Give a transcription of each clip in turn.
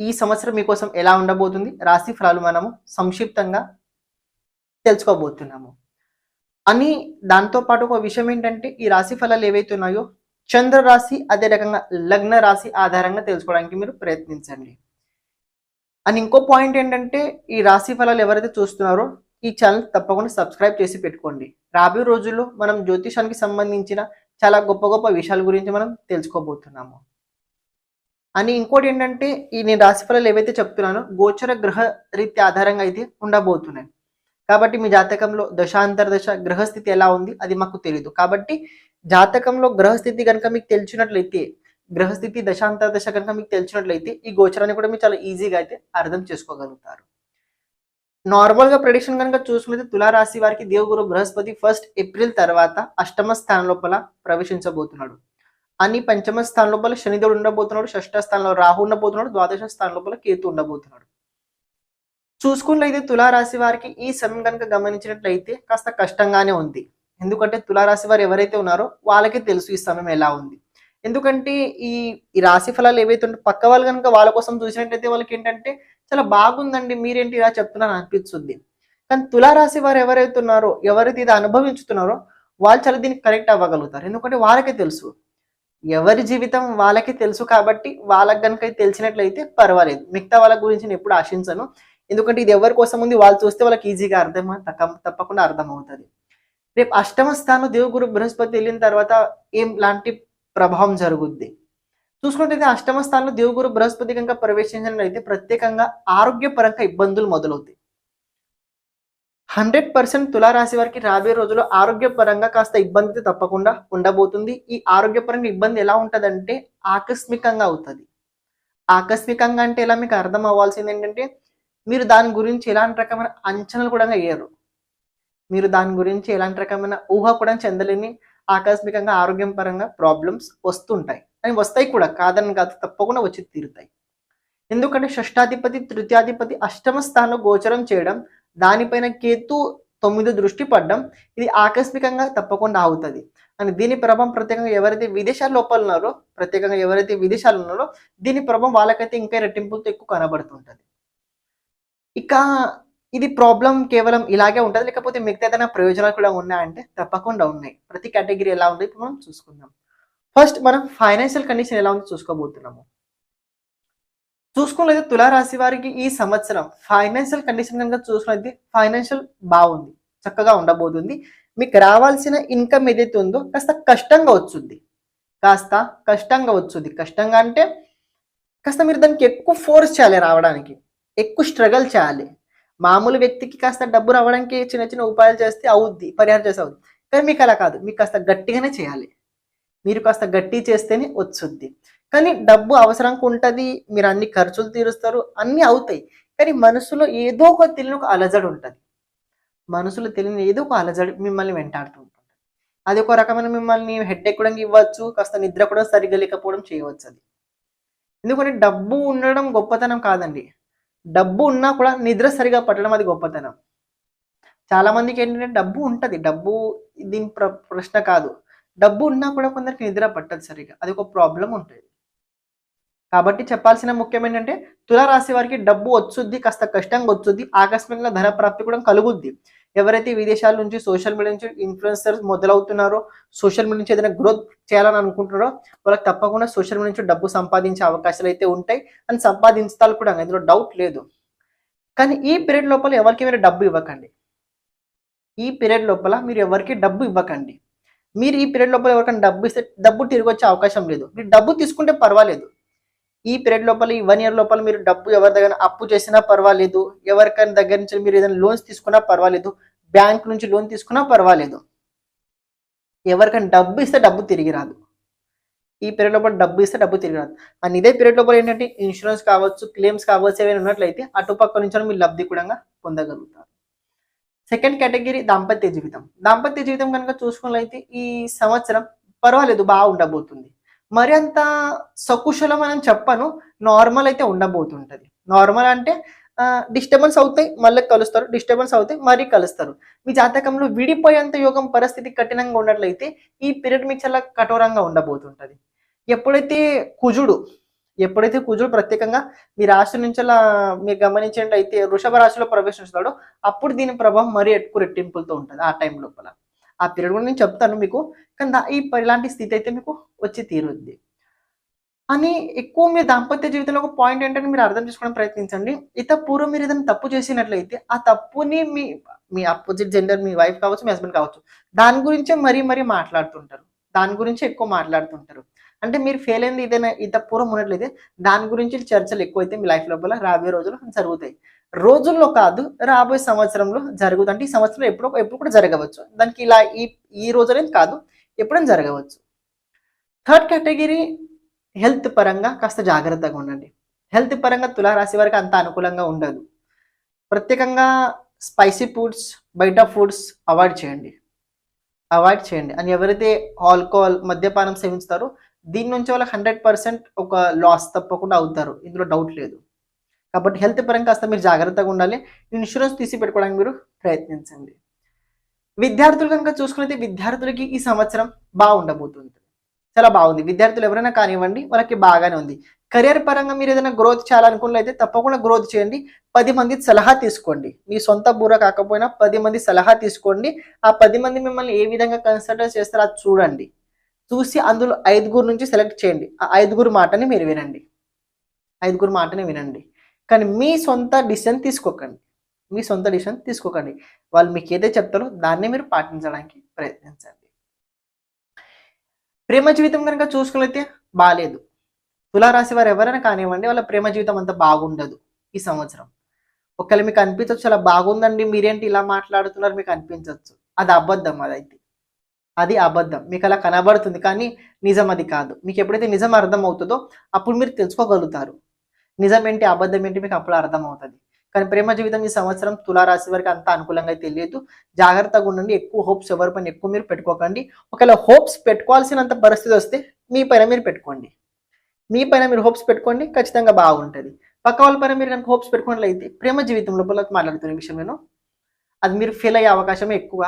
ఈ సంవత్సరం మీకోసం ఎలా ఉండబోతుంది? రాశి ఫలాలు మనము సంక్షిప్తంగా తెలుసుకోబోతున్నాము. అని దాంతో పాటు ఒక విషయం ఏంటంటే ఈ రాశి ఫలాలు ఏవైతే ఉన్నాయో చంద్ర రాశి అదే రకంగా లగ్న రాశి ఆధారంగా తెలుసుకోవడానికి మీరు ప్రయత్నించండి. అని ఇంకో పాయింట్ ఏంటంటే ఈ రాశి ఫలాలు ఎవరైతే చూస్తున్నారో ఈ ఛానల్ తప్పకుండా సబ్స్క్రైబ్ చేసి పెట్టుకోండి. రాబోయే రోజుల్లో మనం జ్యోతిషానికి సంబంధించిన చాలా గొప్ప గొప్ప విషయాల గురించి మనం తెలుసుకోబోతున్నాము. అని ఇంకోటి ఏంటంటే ఈ నేను రాశి ఫలాలు ఏవైతే చెప్తున్నానో గోచర గ్రహ రీతి ఆధారంగా అయితే ఉండబోతున్నాయి. కాబట్టి మీ జాతకంలో దశాంతర దశ గ్రహస్థితి ఎలా ఉంది అది మాకు తెలియదు కాబట్టి జాతకంలో గ్రహస్థితి కనుక మీకు తెలిసినట్లయితే గ్రహస్థితి దశాంతర దశ కనుక మీకు తెలిసినట్లయితే ఈ గోచరాన్ని కూడా మీరు చాలా ఈజీగా అయితే అర్థం చేసుకోగలుగుతారు. నార్మల్గా ప్రెడిక్షన్ కనుక చూసుకుంటే తులారాశి వారికి దేవగురు బృహస్పతి ఫస్ట్ ఏప్రిల్ తర్వాత అష్టమ స్థానం లోపల ప్రవేశించబోతున్నాడు. అని పంచమ స్థానం లోపల శనిదేవుడు ఉండబోతున్నాడు షష్ఠ స్థానంలో రాహు ఉండబోతున్నాడు ద్వాదశ స్థానం లోపల కేతు ఉండబోతున్నాడు. చూసుకున్నట్లయితే తులారాశి వారికి ఈ సమయం కనుక గమనించినట్లయితే కాస్త కష్టంగానే ఉంది. ఎందుకంటే తులారాశి వారు ఎవరైతే ఉన్నారో వాళ్ళకే తెలుసు ఈ సమయం ఎలా ఉంది. ఎందుకంటే ఈ ఈ రాశి ఫలాలు ఏవైతే ఉంటే పక్క వాళ్ళు కనుక వాళ్ళ కోసం చూసినట్లయితే వాళ్ళకి ఏంటంటే చాలా బాగుందండి మీరేంటి ఇలా చెప్తున్నారు అనిపిస్తుంది. కానీ తులారాశి వారు ఎవరైతే ఉన్నారో ఎవరైతే ఇది అనుభవించుతున్నారో వాళ్ళు చాలా దీనికి కరెక్ట్ అవ్వగలుగుతారు. ఎందుకంటే వాళ్ళకే తెలుసు. ఎవరి జీవితం వాళ్ళకి తెలుసు కాబట్టి వాళ్ళకి కనుక తెలిసినట్లయితే పర్వాలేదు. మిగతా వాళ్ళ గురించి నేను ఎప్పుడు ఆశించను. ఎందుకంటే ఇది ఎవరి కోసం ఉంది వాళ్ళు చూస్తే వాళ్ళకి ఈజీగా అర్థం తప్పకుండా అర్థమవుతుంది. రేపు అష్టమ స్థానం దేవుగురు బృహస్పతి వెళ్ళిన తర్వాత ఏం లాంటి ప్రభావం జరుగుద్ది? చూసుకుంటే అష్టమ స్థానంలో దేవుగురు బృహస్పతి కనుక ప్రవేశించినట్లయితే ప్రత్యేకంగా ఆరోగ్యపరంగా ఇబ్బందులు మొదలవుతాయి. హండ్రెడ్ పర్సెంట్ తులారాశి వారికి రాబోయే రోజుల్లో ఆరోగ్యపరంగా కాస్త ఇబ్బంది తప్పకుండా ఉండబోతుంది. ఈ ఆరోగ్యపరంగా ఇబ్బంది ఎలా ఉంటుందంటే ఆకస్మికంగా అవుతుంది. ఆకస్మికంగా అంటే ఎలా మీకు అర్థం అవ్వాల్సింది ఏంటంటే మీరు దాని గురించి ఎలాంటి రకమైన అంచనాలు కూడా వేయరు. మీరు దాని గురించి ఎలాంటి రకమైన ఊహ కూడా చెందలేని ఆకస్మికంగా ఆరోగ్యం పరంగా ప్రాబ్లమ్స్ వస్తుంటాయి. అని వస్తాయి కూడా కాదని కాదు తప్పకుండా వచ్చి తీరుతాయి. ఎందుకంటే షష్టాధిపతి తృతీయాధిపతి అష్టమ స్థానంలో గోచరం చేయడం దానిపైన కేతు తొమ్మిది దృష్టి పడ్డం ఇది ఆకస్మికంగా తప్పకుండా అవుతుంది. అని దీని ప్రభావం ప్రత్యేకంగా ఎవరైతే విదేశాల లోపల ఉన్నారో ప్రత్యేకంగా ఎవరైతే విదేశాలు ఉన్నారో దీని ప్రభావం వాళ్ళకైతే ఇంకా రెట్టింపులతో ఎక్కువ కనబడుతుంటుంది. ఇక ఇది ప్రాబ్లం కేవలం ఇలాగే ఉంటుంది లేకపోతే మిగతా ఏదైనా ప్రయోజనాలు కూడా ఉన్నాయంటే తప్పకుండా ఉన్నాయి. ప్రతి కేటగిరీ ఎలా ఉంది ఇప్పుడు మనం చూసుకుందాం. ఫస్ట్ మనం ఫైనాన్షియల్ కండిషన్ ఎలా ఉందో చూసుకోబోతున్నాము. చూసుకున్నట్లయితే తులారాశి వారికి ఈ సంవత్సరం ఫైనాన్షియల్ కండిషన్ కనుక చూసుకున్నది ఫైనాన్షియల్ బాగుంది చక్కగా ఉండబోతుంది. మీకు రావాల్సిన ఇన్కమ్ ఏదైతే ఉందో కాస్త కష్టంగా వచ్చుద్ది. కాస్త కష్టంగా వచ్చుద్ది. కష్టంగా అంటే కాస్త మీరు దానికి ఎక్కువ ఫోర్స్ చేయాలి రావడానికి. ఎక్కువ స్ట్రగల్ చేయాలి. మామూలు వ్యక్తికి కాస్త డబ్బు రావడానికి చిన్న చిన్న ఉపాయాలు చేస్తే అవుద్ది పరిహారం చేస్తే అవుద్ది. కానీ మీకు అలా కాదు. మీకు కాస్త గట్టిగానే చేయాలి. మీరు కాస్త గట్టి చేస్తేనే వచ్చుద్ది. కానీ డబ్బు అవసరంగా ఉంటుంది మీరు అన్ని ఖర్చులు తీరుస్తారు అన్నీ అవుతాయి. కానీ మనసులో ఏదో ఒక తెలియని ఒక అలజడి ఉంటుంది. మనసులో తెలియని ఏదో ఒక అలజడి మిమ్మల్ని వెంటాడుతూ ఉంటుంది. అది ఒక రకమైన మిమ్మల్ని హెడ్ ఎక్కడం ఇవ్వచ్చు కాస్త నిద్ర కూడా సరిగ్గా లేకపోవడం చేయవచ్చు అది. ఎందుకంటే డబ్బు ఉండడం గొప్పతనం కాదండి. డబ్బు ఉన్నా కూడా నిద్ర సరిగా పట్టడం అది గొప్పతనం. చాలామందికి ఏంటంటే డబ్బు ఉంటుంది. డబ్బు దీని ప్రశ్న కాదు. డబ్బు ఉన్నా కూడా కొందరికి నిద్ర పట్టదు సరిగా. అది ఒక ప్రాబ్లం ఉంటుంది. కాబట్టి చెప్పాల్సిన ముఖ్యం ఏంటంటే తులారాశి వారికి డబ్బు వచ్చుద్ది కాస్త కష్టంగా వచ్చుద్ది ఆకస్మికంగా ధన ప్రాప్తి కూడా కలుగుద్ది. ఎవరైతే విదేశాల నుంచి సోషల్ మీడియా నుంచి ఇన్ఫ్లుయెన్సర్స్ మొదలవుతున్నారో సోషల్ మీడియా నుంచి ఏదైనా గ్రోత్ చేయాలని అనుకుంటున్నారో వాళ్ళకి తప్పకుండా సోషల్ మీడియా నుంచి డబ్బు సంపాదించే అవకాశాలు అయితే ఉంటాయి. అని సంపాదించాలి కూడా ఇందులో డౌట్ లేదు. కానీ ఈ పీరియడ్ లోపల ఎవరికి మీరు డబ్బు ఇవ్వకండి. ఈ పీరియడ్ లోపల మీరు ఎవరికి డబ్బు ఇవ్వకండి. మీరు ఈ పీరియడ్ లోపల ఎవరికైనా డబ్బు ఇస్తే డబ్బు తిరిగి వచ్చే అవకాశం లేదు. మీరు డబ్బు తీసుకుంటే పర్వాలేదు. ఈ పీరియడ్ లోపల ఈ వన్ ఇయర్ లోపల మీరు డబ్బు ఎవరి దగ్గర అప్పు చేసినా పర్వాలేదు. ఎవరికైనా దగ్గర నుంచి మీరు ఏదైనా లోన్స్ తీసుకున్నా పర్వాలేదు. బ్యాంక్ నుంచి లోన్ తీసుకున్నా పర్వాలేదు. ఎవరికైనా డబ్బు ఇస్తే డబ్బు తిరిగి రాదు. ఈ పీరియడ్ లోపల డబ్బు ఇస్తే డబ్బు తిరిగి రాదు. అండ్ ఇదే పీరియడ్ లోపల ఏంటంటే ఇన్సూరెన్స్ కావచ్చు క్లెయిమ్స్ కావచ్చు ఏమైనా ఉన్నట్లయితే అటుపక్క నుంచి మీరు లబ్ధి కూడా పొందగలుగుతారు. సెకండ్ కేటగిరీ దాంపత్య జీవితం. దాంపత్య జీవితం కనుక చూసుకున్నట్లయితే ఈ సంవత్సరం పర్వాలేదు బాగా ఉండబోతుంది. మరి అంత సకుశలం అని చెప్పను నార్మల్ అయితే ఉండబోతుంటది. నార్మల్ అంటే డిస్టర్బెన్స్ అవుతాయి మళ్ళీ కలుస్తారు. డిస్టర్బెన్స్ అవుతాయి మరీ కలుస్తారు. మీ జాతకంలో విడిపోయేంత యోగం పరిస్థితి కఠినంగా ఉన్నట్లయితే ఈ పీరియడ్ మీకు చాలా కఠోరంగా ఉండబోతుంటది. ఎప్పుడైతే కుజుడు ఎప్పుడైతే కుజుడు ప్రత్యేకంగా మీ రాశి నుంచి అలా మీరు గమనించండి అయితే వృషభ రాశిలో ప్రవేశిస్తాడో అప్పుడు దీని ప్రభావం మరీ ఎక్కువ రెట్టింపులతో ఉంటుంది ఆ టైం లోపల. ఆ పీరియడ్ కూడా నేను చెప్తాను మీకు కానీ ఈ ఇలాంటి స్థితి అయితే మీకు వచ్చి తీరుద్ది. అని ఎక్కువ మీ దాంపత్య జీవితంలో ఒక పాయింట్ ఏంటంటే మీరు అర్థం చేసుకోవడం ప్రయత్నించండి. ఇత పూర్వం మీరు ఏదైనా తప్పు చేసినట్లయితే ఆ తప్పుని మీ మీ అపోజిట్ జెండర్ మీ వైఫ్ కావచ్చు మీ హస్బెండ్ కావచ్చు దాని గురించే మరీ మరీ మాట్లాడుతుంటారు. దాని గురించి ఎక్కువ మాట్లాడుతుంటారు. అంటే మీరు ఫెయిల్ అయింది ఏదైనా ఇంత పూర్వం ఉన్నట్లయితే దాని గురించి చర్చలు ఎక్కువైతే మీ లైఫ్ లోపల రాబోయే రోజుల్లో జరుగుతాయి. రోజుల్లో కాదు రాబోయే సంవత్సరంలో జరుగుతుంది అంటే ఈ సంవత్సరం ఎప్పుడో ఎప్పుడు కూడా జరగవచ్చు. దానికి ఇలా ఈ ఈ రోజు అనేది కాదు ఎప్పుడైనా జరగవచ్చు. థర్డ్ కేటగిరీ హెల్త్ పరంగా కాస్త జాగ్రత్తగా ఉండండి. హెల్త్ పరంగా తులారాశి వారికి అంత అనుకూలంగా ఉండదు. ప్రత్యేకంగా స్పైసీ ఫుడ్స్ బయట ఫుడ్స్ అవాయిడ్ చేయండి. అవాయిడ్ చేయండి. అని ఎవరైతే ఆల్కహాల్ మద్యపానం సేవించుతారో దీని నుంచి వాళ్ళకి హండ్రెడ్ పర్సెంట్ ఒక లాస్ తప్పకుండా అవుతారు. ఇందులో డౌట్ లేదు. కాబట్టి హెల్త్ పరంగా కాస్త మీరు జాగ్రత్తగా ఉండాలి. ఇన్సూరెన్స్ తీసి పెట్టుకోవడానికి మీరు ప్రయత్నించండి. విద్యార్థులు కనుక చూసుకున్నది విద్యార్థులకి ఈ సంవత్సరం బాగుండబోతుంది. చాలా బాగుంది. విద్యార్థులు ఎవరైనా కానివ్వండి వాళ్ళకి బాగానే ఉంది. కెరియర్ పరంగా మీరు ఏదైనా గ్రోత్ చేయాలనుకున్నట్లయితే తప్పకుండా గ్రోత్ చేయండి. పది మంది సలహా తీసుకోండి. మీ సొంత బూర కాకపోయినా పది మంది సలహా తీసుకోండి. ఆ పది మంది మిమ్మల్ని ఏ విధంగా కన్సిడర్ చేస్తారో అది చూడండి. చూసి అందులో ఐదుగురు నుంచి సెలెక్ట్ చేయండి. ఆ ఐదుగురు మాటని మీరు వినండి. ఐదుగురు మాటని వినండి. కానీ మీ సొంత డిసిషన్ తీసుకోకండి. మీ సొంత డిసిషన్ తీసుకోకండి. వాళ్ళు మీకు ఏదైతే చెప్తారో దాన్ని మీరు పాటించడానికి ప్రయత్నించండి. ప్రేమ జీవితం కనుక చూసుకోలేతే బాగాలేదు తులారాశి వారు ఎవరైనా కానివ్వండి వాళ్ళ ప్రేమ జీవితం అంత బాగుండదు ఈ సంవత్సరం. ఒకవేళ మీకు అనిపించవచ్చు చాలా బాగుందండి మీరేంటి ఇలా మాట్లాడుతున్నారు? మీకు అనిపించవచ్చు. అది అబద్ధం అదైతే. అది అబద్ధం. మీకు అలా కనబడుతుంది కానీ నిజం అది కాదు. మీకు ఎప్పుడైతే నిజం అర్థం అవుతుందో అప్పుడు మీరు తెలుసుకోగలుగుతారు. నిజం ఏంటి అబద్ధం ఏంటి మీకు అప్పుడు అర్థం అవుతుంది కానీ ప్రేమ జీవితం ఈ సంవత్సరం తులారాశి వారికి అంత అనుకూలంగా తెలియదు జాగ్రత్తగా ఉండండి. ఎక్కువ హోప్స్ ఎవరి పైన ఎక్కువ మీరు పెట్టుకోకండి. ఒకవేళ హోప్స్ పెట్టుకోవాల్సినంత పరిస్థితి వస్తే మీ పైన మీరు పెట్టుకోండి. మీ పైన మీరు హోప్స్ పెట్టుకోండి ఖచ్చితంగా బాగుంటుంది. పక్క వాళ్ళ పైన మీరు కనుక హోప్స్ పెట్టుకున్నట్లయితే ప్రేమ జీవితం లోపల మాట్లాడుతున్న విషయం నేను. అది మీరు ఫెయిల్ అయ్యే అవకాశం ఎక్కువ.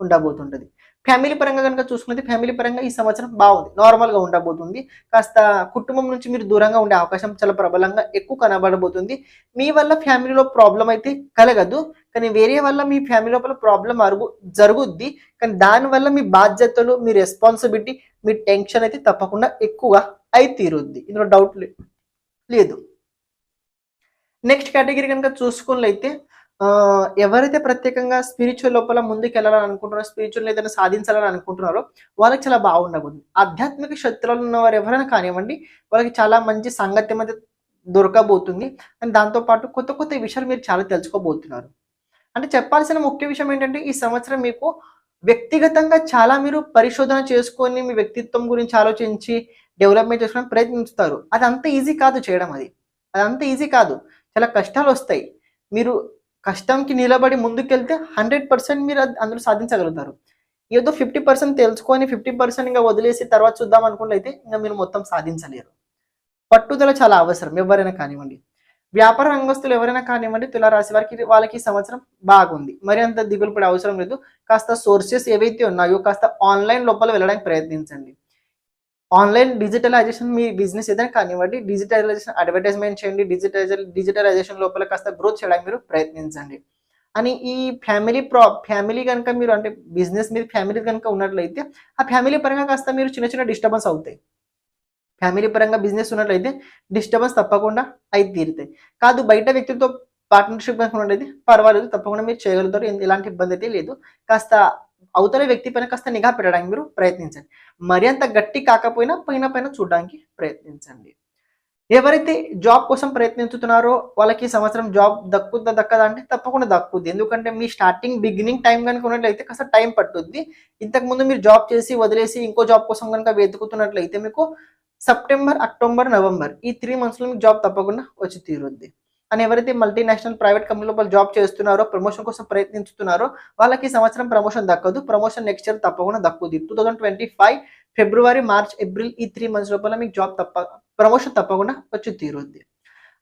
ఉండబోతుంటుంది. ఫ్యామిలీ పరంగా కనుక చూసుకుంటే ఫ్యామిలీ పరంగా ఈ సంవత్సరం బాగుంది. నార్మల్గా ఉండబోతుంది. కాస్త కుటుంబం నుంచి మీరు దూరంగా ఉండే అవకాశం చాలా ప్రబలంగా ఎక్కువ కనబడబోతుంది. మీ వల్ల ఫ్యామిలీలో ప్రాబ్లం అయితే కలగదు. కానీ వేరే వల్ల మీ ఫ్యామిలీ లోపల ప్రాబ్లం అరుగు జరుగుద్ది. కానీ దానివల్ల మీ బాధ్యతలు మీ రెస్పాన్సిబిలిటీ మీ టెన్షన్ అయితే తప్పకుండా ఎక్కువగా అయి తీరుద్ది ఇందులో డౌట్ లేదు. నెక్స్ట్ కేటగిరీ కనుక చూసుకున్నట్లయితే ఎవరైతే ప్రత్యేకంగా స్పిరిచువల్ లోపల ముందుకు వెళ్ళాలని అనుకుంటున్నారో స్పిరిచువల్ ఏదైనా సాధించాలని అనుకుంటున్నారో వాళ్ళకి చాలా బాగుండబోతుంది ఆధ్యాత్మిక శక్తులలో ఉన్న వారు ఎవరైనా కానివ్వండి వాళ్ళకి చాలా మంచి సంగత్యం అయితే దొరకబోతుంది. అండ్ దాంతోపాటు కొత్త కొత్త విషయాలు మీరు చాలా తెలుసుకోబోతున్నారు. అంటే చెప్పాల్సిన ముఖ్య విషయం ఏంటంటే ఈ సంవత్సరం మీకు వ్యక్తిగతంగా చాలా మీరు పరిశోధన చేసుకొని మీ వ్యక్తిత్వం గురించి ఆలోచించి డెవలప్మెంట్ చేసుకోవడానికి ప్రయత్నిస్తారు. అది అంత ఈజీ కాదు చేయడం అది. అది అంత ఈజీ కాదు. చాలా కష్టాలు వస్తాయి. మీరు కష్టంకి నిలబడి ముందుకెళ్తే హండ్రెడ్ పర్సెంట్ మీరు అందులో సాధించగలుగుతారు. ఏదో ఫిఫ్టీ పర్సెంట్ తెలుసుకొని ఫిఫ్టీ పర్సెంట్ ఇంకా వదిలేసి తర్వాత చూద్దాం అనుకుంటే అయితే ఇంకా మీరు మొత్తం సాధించలేరు. పట్టుదల చాలా అవసరం ఎవరైనా కానివ్వండి. వ్యాపార రంగస్తులు ఎవరైనా కానివ్వండి తులారాశి వారికి వాళ్ళకి ఈ సంవత్సరం బాగుంది. మరి అంత దిగులు పడే అవసరం లేదు. కాస్త సోర్సెస్ ఏవైతే ఉన్నాయో కాస్త ఆన్లైన్ లోపల వెళ్ళడానికి ప్రయత్నించండి. ఆన్లైన్ డిజిటలైజేషన్ మీ బిజినెస్ ఏదైనా కానివ్వండి డిజిటలైజేషన్ అడ్వర్టైజ్మెంట్ చేయండి డిజిటలైజే డిజిటలైజేషన్ లోపల కాస్త గ్రోత్ చేయడానికి మీరు ప్రయత్నించండి. అని ఈ ఫ్యామిలీ ప్రా ఫ్యామిలీ కనుక మీరు అంటే బిజినెస్ మీద ఫ్యామిలీ కనుక ఉన్నట్లయితే ఆ ఫ్యామిలీ పరంగా కాస్త మీరు చిన్న చిన్న డిస్టర్బెన్స్ అవుతాయి. ఫ్యామిలీ పరంగా బిజినెస్ ఉన్నట్లయితే డిస్టర్బెన్స్ తప్పకుండా అయి తీరుతాయి. కాదు బయట వ్యక్తితో పార్ట్నర్షిప్ కనుక ఉన్నట్లయితే పర్వాలేదు తప్పకుండా మీరు చేయగలుగుతారు ఎలాంటి ఇబ్బంది అయితే లేదు. కాస్త అవతల వ్యక్తి పైన కాస్త నిఘా పెట్టడానికి మీరు ప్రయత్నించండి. మరి అంత గట్టి కాకపోయినా పైన పైన చూడడానికి ప్రయత్నించండి. ఎవరైతే జాబ్ కోసం ప్రయత్నించుతున్నారో వాళ్ళకి సంవత్సరం జాబ్ దక్కుద్దా దక్కదా అంటే తప్పకుండా దక్కుద్ది. ఎందుకంటే మీ స్టార్టింగ్ బిగినింగ్ టైం కనుక ఉన్నట్లయితే కాస్త టైం పట్టుద్ది. ఇంతకు ముందు మీరు జాబ్ చేసి వదిలేసి ఇంకో జాబ్ కోసం కనుక వెతుకుతున్నట్లయితే మీకు సెప్టెంబర్ అక్టోబర్ నవంబర్ ఈ త్రీ మంత్స్లో మీకు జాబ్ తప్పకుండా వచ్చి తీరుద్ది. అని ఎవరైతే మల్టీనేషనల్ ప్రైవేట్ కంపెనీ లోపల జాబ్ చేస్తున్నారో ప్రమోషన్ కోసం ప్రయత్నిస్తున్నారో వాళ్ళకి సంవత్సరం ప్రమోషన్ దక్కదు. ప్రమోషన్ నెక్స్ట్ ఇయర్ తప్పకుండా దక్కుద్ది. Two thousand twenty five February March April ఈ త్రీ మంత్స్ లోపల మీకు జాబ్ తప్ప ప్రమోషన్ తప్పకుండా వచ్చి తీరుద్ది.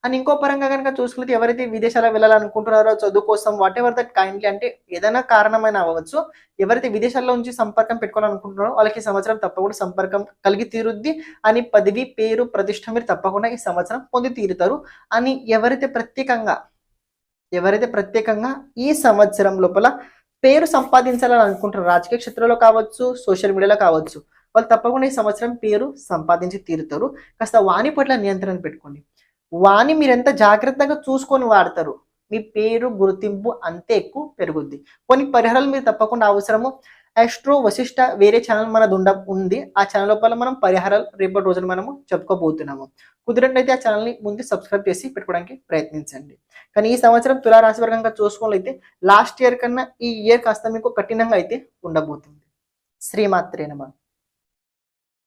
అండ్ ఇంకో పరంగా కనుక చూసుకుంటే ఎవరైతే విదేశాలకు వెళ్ళాలనుకుంటున్నారో చదువు కోసం వాట్ ఎవర్ దట్ కైండ్లీ అంటే ఏదైనా కారణమైన అవ్వచ్చు. ఎవరైతే విదేశాల్లో నుంచి సంపర్కం పెట్టుకోవాలనుకుంటున్నారో వాళ్ళకి ఈ సంవత్సరం తప్పకుండా సంపర్కం కలిగి తీరుద్ది. అని పదవి పేరు ప్రతిష్ట మీరు తప్పకుండా ఈ సంవత్సరం పొంది తీరుతారు. అని ఎవరైతే ప్రత్యేకంగా ఎవరైతే ప్రత్యేకంగా ఈ సంవత్సరం లోపల పేరు సంపాదించాలని అనుకుంటారు రాజకీయ క్షేత్రంలో కావచ్చు సోషల్ మీడియాలో కావచ్చు వాళ్ళు తప్పకుండా ఈ సంవత్సరం పేరు సంపాదించి తీరుతారు. కాస్త వాణి పట్ల నియంత్రణ పెట్టుకోండి. వాణి మీరు ఎంత జాగ్రత్తగా చూసుకొని వాడతారు? మీ పేరు గుర్తింపు అంతే ఎక్కువ పెరుగుద్ది. కొన్ని పరిహారాలు మీరు తప్పకుండా అవసరము. ఎస్ట్రో వశిష్ట వేరే ఛానల్ మనది ఉండ ఉంది. ఆ ఛానల్ లోపల మనం పరిహారాలు రేపటి రోజున మనము చెప్పుకోబోతున్నాము. కుదిరినట్లయితే ఆ ఛానల్ని ముందు సబ్స్క్రైబ్ చేసి పెట్టుకోవడానికి ప్రయత్నించండి. కానీ ఈ సంవత్సరం తులారాశి వర్గంగా చూసుకోవాలైతే లాస్ట్ ఇయర్ కన్నా ఈ ఇయర్ కాస్త మీకు కఠినంగా అయితే ఉండబోతుంది. శ్రీమాత్రేనమా